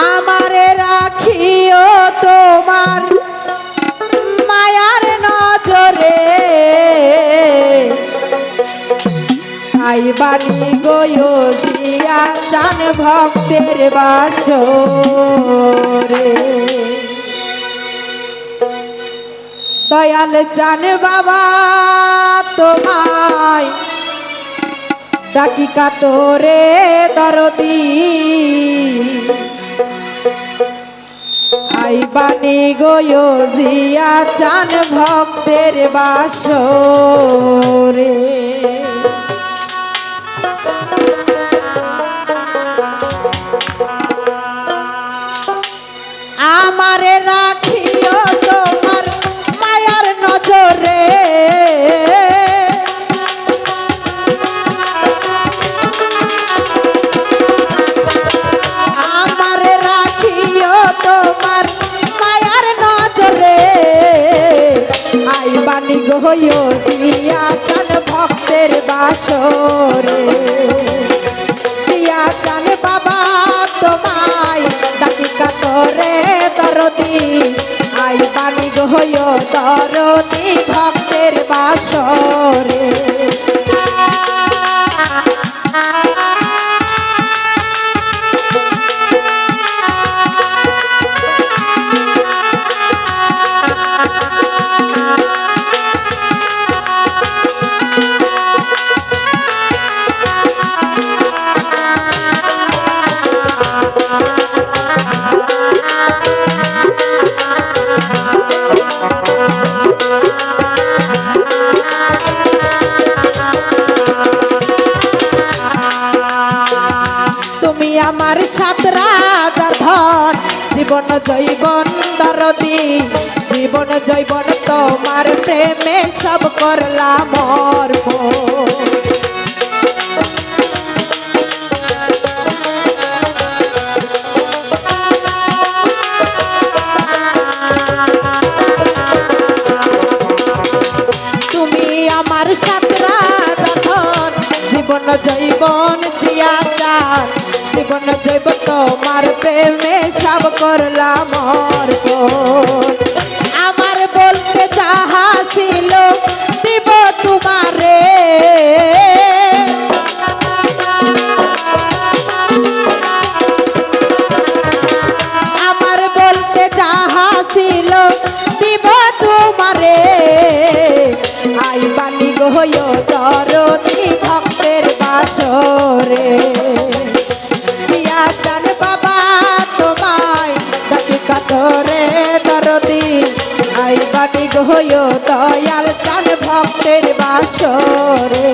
আমারে রাখিও তোমার মায়ার নজরে। আইবানি গয়ো দিয়া চান ভক্তের বাসরে। দয়াল চান বাবা, তোমায় ডাকি কাতরে দরদি। আইবানি গো জিয়া চান ভক্তের বাসরে। সিয়া চান ভক্তের বাসরে। জীবন জৈবন দরদি জীবন জৈবন তোমার প্রেমে সব করলাম অর্পণ। সব গহয় দয়াল চান ভক্তের বাসরে।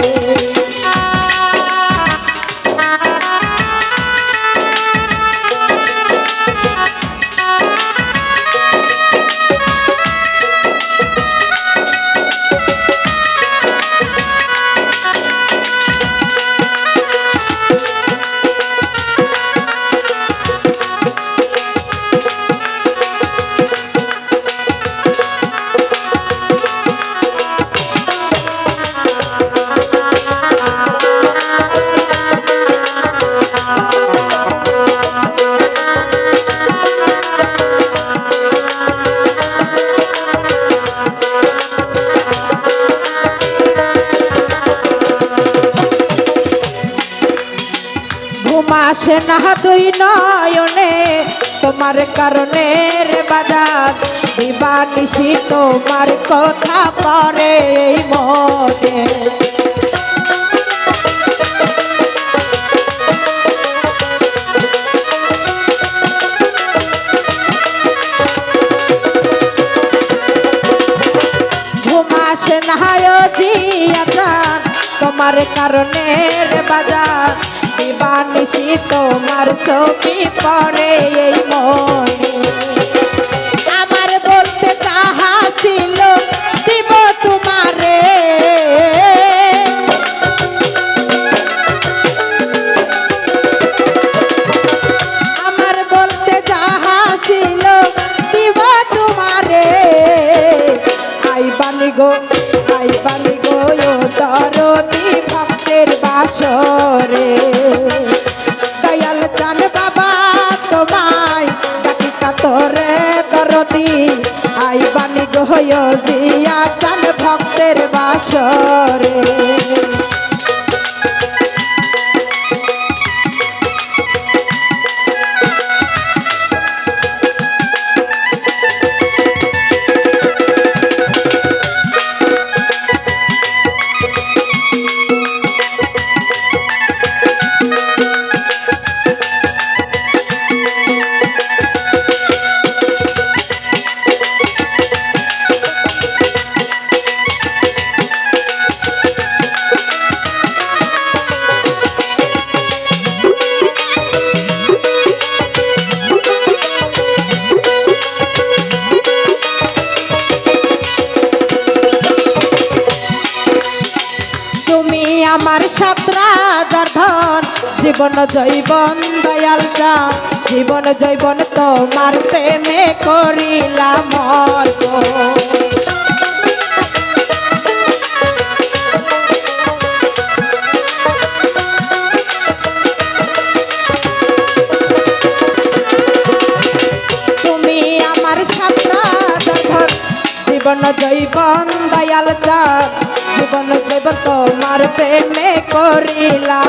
না দুই নয়নে, তোমার কারণে রে বাজার দিবানিসি তোমার কথা পরে মনে। তোমার কারণে রে বাজার। তোমার ছবি পরে এই মনে। আমার বলতে তাহা ছিল, দিব তোমারে। আমার ছিল তোমারে। গো, আই ও বাসরে। জিয়া চান ভক্তের বাসরে। জীবন জৈবন দয়াল চা, জীবন জৈবন তোমার প্রেমে করিলাম। তুমি আমার সাতরা জীবন জৈবন দয়াল চা, জীবন জৈবন তোমার প্রেমে করিলাম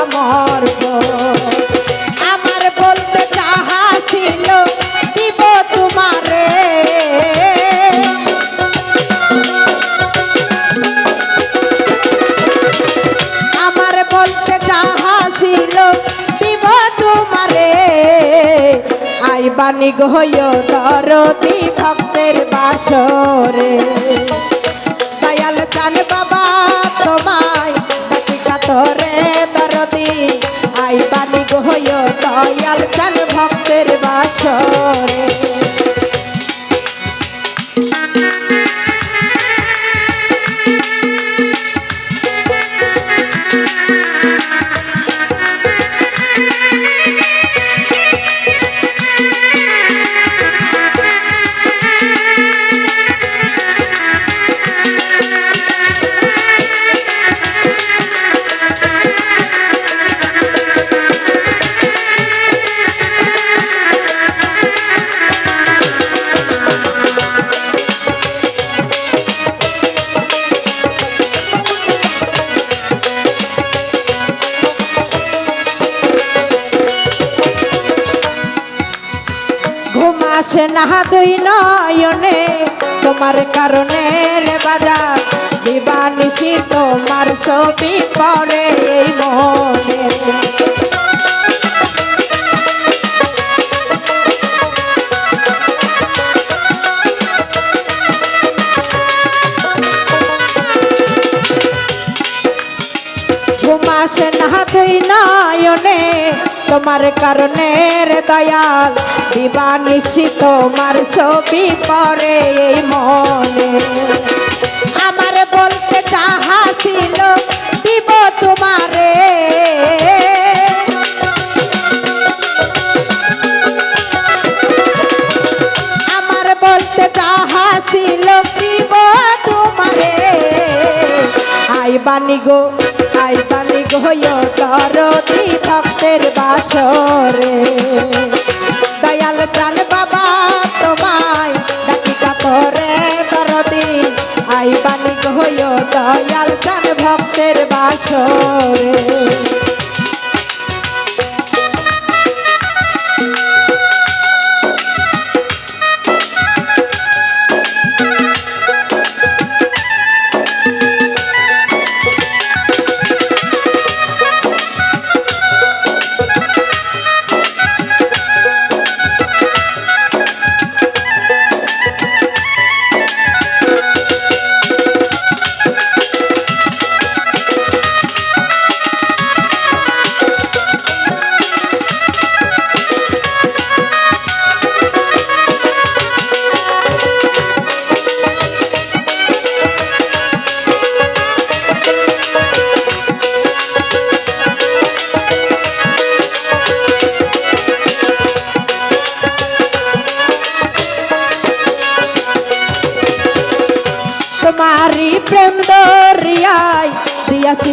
বাণী গহয় দরদি ভক্তের বাসরে। দয়াল চান বাবা, তোমায় ডাকি কাতরে দরদি। আই বাণী গহয় দয়াল চান ভক্তের বাসরে। না দুই নয়নে, তোমার কারণে রে বাজার দিবানিসি তোমার ছবি পরে এই মনে। ঘুমাসে না দুই নয়নে তোমার কারণে রে দয়াল দিবানিসি তোমার ছবি পরে এই মনে। আমার বলতে চাহা ছিল, দিব তোমারে। আমার বলতে চাহা ছিল, দিব তোমারে। আই বাণী গো আই গো দরদি ভক্তের বাসরে। দয়াল চান বাবা, তোমায় ডাকি কাতরে দরদি আই বাণী গো দয়াল চান ভক্তের বাসরে।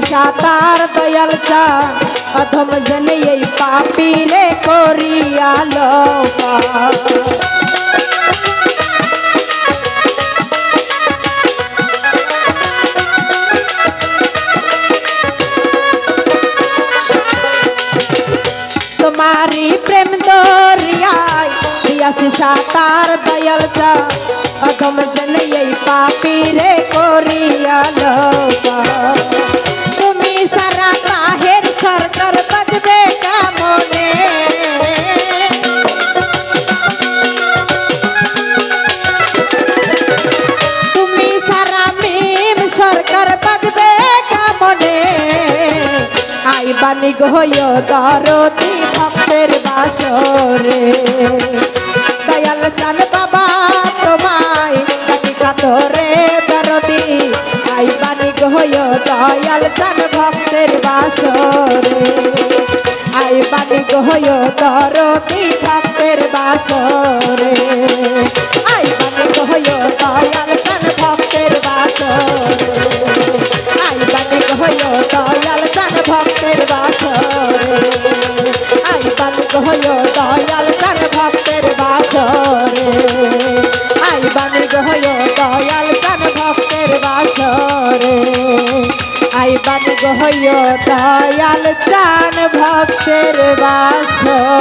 সাতার দয়াল চান অধম জনে এই পাপিলে করিয়া লোপা বানি গহয় দরদি ভক্তের বাসরে। গহয় দয়াল চান ভক্তের বাসরে। আই বানি গহয় দয়াল চান ভক্তের বাসরে। আই বানি গহয় দয়াল চান ভক্তের বাসরে।